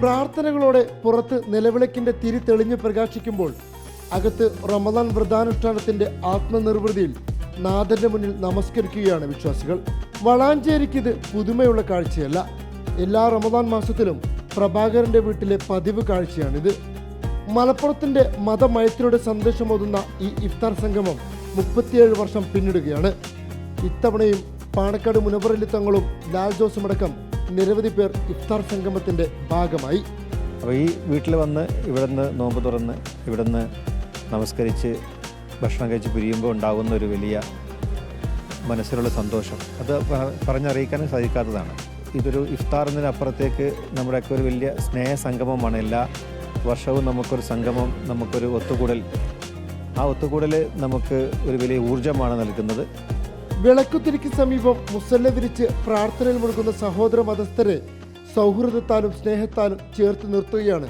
പ്രാർത്ഥനകളോടെ പുറത്ത് നിലവിളക്കിന്റെ തിരി തെളിഞ്ഞു പ്രകാശിക്കുമ്പോൾ അകത്ത് റമദാൻ വ്രതാനുഷ്ഠാനത്തിന്റെ ആത്മനിർവൃതിയിൽ നാഥന്റെ മുന്നിൽ നമസ്കരിക്കുകയാണ് വിശ്വാസികൾ. വളാഞ്ചേരിക്ക് ഇത് പുതുമയുള്ള കാഴ്ചയല്ല. എല്ലാ റമദാൻ മാസത്തിലും പ്രഭാകരന്റെ വീട്ടിലെ പതിവ് കാഴ്ചയാണിത്. മലപ്പുറത്തിന്റെ മതമൈത്രിയുടെ സന്ദേശമോതുന്ന ഈ ഇഫ്താർ സംഗമം മുപ്പത്തിയേഴ് വർഷം പിന്നിടുകയാണ്. ഇത്തവണയും പാണക്കാട് മുനവറലി തങ്ങളും ലാൽ ജോസും അടക്കം നിരവധി പേർ ഇഫ്താർ സംഗമത്തിന്റെ ഭാഗമായി. അപ്പോൾ ഈ വീട്ടിൽ വന്ന് ഇവിടുന്ന് നോമ്പ് തുറന്ന് ഇവിടുന്ന് നമസ്കരിച്ച് ഭക്ഷണം കഴിച്ച് പിരിയുമ്പോൾ ഉണ്ടാകുന്ന ഒരു വലിയ മനസ്സിലുള്ള സന്തോഷം. അത് പറഞ്ഞറിയിക്കാൻ സാധിക്കാത്തതാണ്. ഇതൊരു ഇഫ്താർ എന്നതിനപ്പുറത്തേക്ക് നമ്മുടെയൊക്കെ ഒരു വലിയ സ്നേഹ സംഗമമാണ്. എല്ലാ വർഷവും നമുക്കൊരു സംഗമം നമുക്കൊരു ഒത്തുകൂടൽ. ആ ഒത്തുകൂടൽ നമുക്ക് ഒരു വലിയ ഊർജമാണ് നൽകുന്നത്. വിളക്കുതിരിക്ക് സമീപം മുസല്ല വിരിച്ച് പ്രാർത്ഥനയിൽ മുഴുകുന്ന സഹോദര മതസ്ഥരെ സൗഹൃദത്താലും സ്നേഹത്താലും ചേർത്ത് നിർത്തുകയാണ്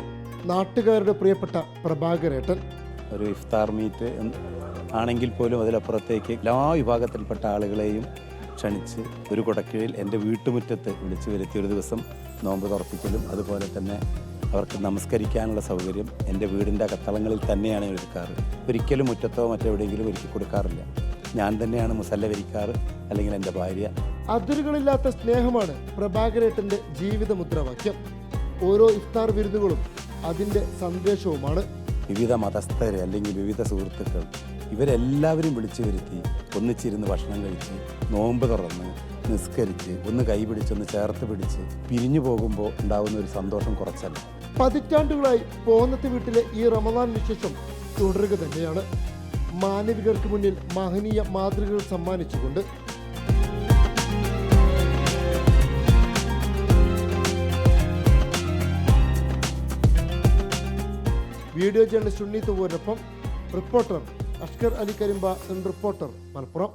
നാട്ടുകാരുടെ പ്രിയപ്പെട്ട പ്രഭാകരേട്ടൻ. ഒരു ഇഫ്താർ മീറ്റ് ആണെങ്കിൽ പോലും അതിലപ്പുറത്തേക്ക് എല്ലാ വിഭാഗത്തിൽപ്പെട്ട ആളുകളെയും ക്ഷണിച്ച് ഒരു കുടക്കീഴിൽ എന്റെ വീട്ടുമുറ്റത്ത് വിളിച്ചു വരുത്തി ഒരു ദിവസം നോമ്പ് തുറപ്പിക്കലും അതുപോലെ തന്നെ അവർക്ക് നമസ്കരിക്കാനുള്ള സൗകര്യം എന്റെ വീടിന്റെ അകത്തളങ്ങളിൽ തന്നെയാണ് ഒരുക്കാറ്. ഒരിക്കലും മുറ്റത്തോ മറ്റെവിടെയെങ്കിലും ഒരുക്കി കൊടുക്കാറില്ല. ഞാൻ തന്നെയാണ് മുസല്ല വിരിക്കാറ് അല്ലെങ്കിൽ എന്റെ ഭാര്യ. അതിരുകളില്ലാത്ത സ്നേഹമാണ് പ്രഭാകരേട്ടന്റെ ജീവിത മുദ്രാവാക്യം ഓരോ ഇഫ്താർ വിരുന്നുകളും അതിന്റെ സന്ദേശവുമാണ്. വിവിധ മതസ്ഥർ അല്ലെങ്കിൽ വിവിധ സുഹൃത്തുക്കൾ ഇവരെല്ലാവരും വിളിച്ചു വരുത്തി ഒന്നിച്ചിരുന്ന് ഭക്ഷണം കഴിച്ച് നോമ്പ് തുറന്ന് നിസ്കരിച്ച് ഒന്ന് കൈപിടിച്ച് ഒന്ന് ചേർത്ത് പിടിച്ച് പിരിഞ്ഞു പോകുമ്പോൾ ഉണ്ടാകുന്ന ഒരു സന്തോഷം കുറച്ചല്ല. പതിറ്റാണ്ടുകളായി പോന്നത്തെ വീട്ടിലെ ഈ റമദാൻ വിശേഷം തുടരുക തന്നെയാണ്. മാനവികർക്ക് മുന്നിൽ മഹനീയ മാതൃകകൾ സമ്മാനിച്ചുകൊണ്ട് വീഡിയോ ജേർണലിസ്റ്റ് ഉണ്ണി തുവൂരിനൊപ്പം റിപ്പോർട്ടർ അഷ്കർ അലി കരിമ്പ റിപ്പോർട്ടർ മലപ്പുറം.